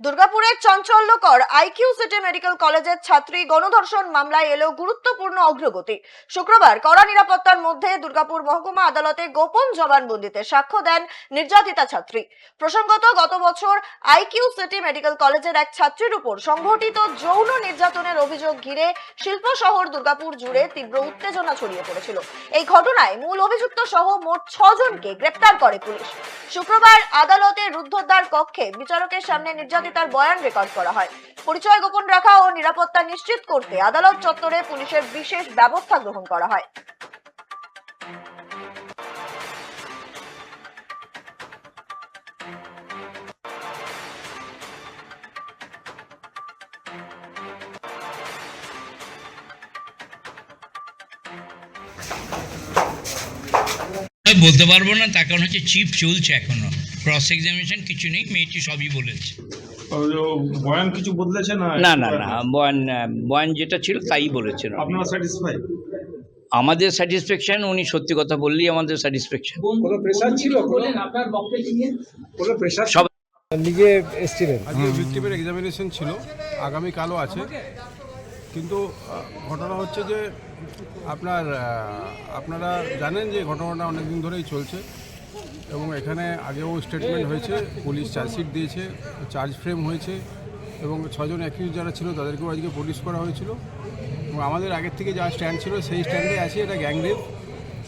দুর্গাপুরের চঞ্চল্যকর IQ city medical কলেজের ছাত্রী গণধর্ষণ মামলায় এলো গুরুত্বপূর্ণ অগ্রগতি। শুক্রবার কড়া নিরাপত্তার মধ্যে দুর্গাপুর মহকুমা আদালতে গোপন জবানবন্দিতে সাক্ষ্য দেন নির্যাতিতা ছাত্রী। প্রসঙ্গত, গত বছর আইকিউ সিটি মেডিকেল কলেজের এক ছাত্রীর উপর সংঘটিত যৌন নির্যাতনের অভিযোগ ঘিরে শিল্প শহর দুর্গাপুর জুড়ে তীব্র উত্তেজনা ছড়িয়ে পড়েছিল। এই ঘটনায় মূল অভিযুক্ত সহ মোট ছজনকে গ্রেপ্তার করে পুলিশ। শুক্রবার আদালতের রুদ্ধদ্বার কক্ষে বিচারকের সামনে নির্যাতিতার বয়ান রেকর্ড করা হয়। পরিচয় গোপন রাখা ও নিরাপত্তা নিশ্চিত করতে আদালত চত্বরে পুলিশের বিশেষ ব্যবস্থা গ্রহণ করা হয়। আমি বলতে পারব না তার কারণ হচ্ছে চিপ চলছে এখনও। ক্রস এক্সামিনেশন কিছু নেই মেয়েটি সবই বলেছে। বয়ান কিছু বদলেছে না? না না না বয়ান বয়ান যেটা ছিল তাই বলেছেন। আপনারা স্যাটিসফাই আমাদের স্যাটিসফ্যাকশন উনি সত্যি কথা বললেই আমাদের স্যাটিসফ্যাকশন কোনো প্রেশার ছিল? বলেন আপনার বক্তব্য নিয়ে? কোনো প্রেশার সব লিগে এসছিলেন। আজকে ভিক্টিমের এক্সামিনেশন ছিল আগামীকালও আছে। কিন্তু ঘটনা হচ্ছে যে, আপনার আপনারা জানেন যে ঘটনাটা অনেক দিন ধরেই চলছে এবং এখানে আগেও স্টেটমেন্ট হয়েছে, পুলিশ চার্জশিট দিয়েছে চার্জ ফ্রেম হয়েছে এবং ছজন অ্যাকিউজ যারা ছিল তাদেরকেও আজকে পুলিশ করা হয়েছিল এবং আমাদের আগের থেকে যা স্ট্যান্ড ছিল সেই স্ট্যান্ডে আছে এটা গ্যাংরেপ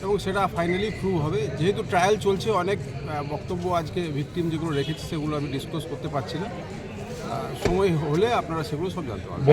এবং সেটা ফাইনালি প্রুভ হবে। যেহেতু ট্রায়াল চলছে, অনেক বক্তব্য আজকে ভিকটিম যেগুলো রেখেছে সেগুলো আমি ডিসক্লোজ করতে পারছি না। সময় হলে আপনারা সেগুলো সব জানতে পারবেন।